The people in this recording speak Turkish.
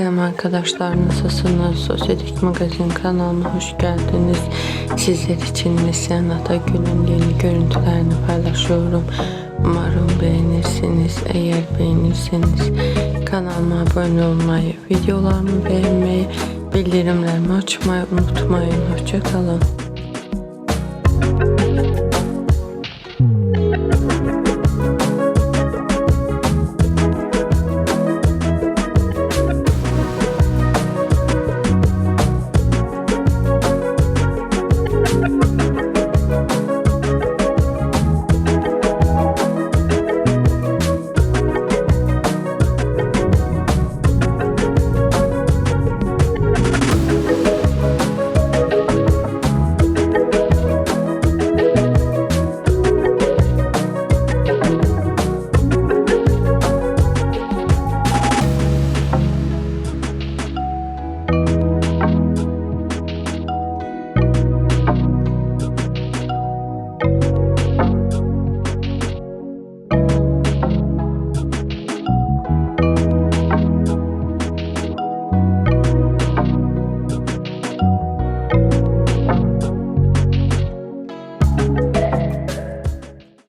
Selam arkadaşlar nasılsınız? Sosyetik Magazin kanalına hoş geldiniz. Sizler için Neslihan Atagül'ün yeni görüntülerini paylaşıyorum. Umarım beğenirsiniz. Eğer beğenirseniz kanalıma abone olmayı, videolarımı beğenmeyi, bildirimlerimi açmayı unutmayın. Hoşçakalın.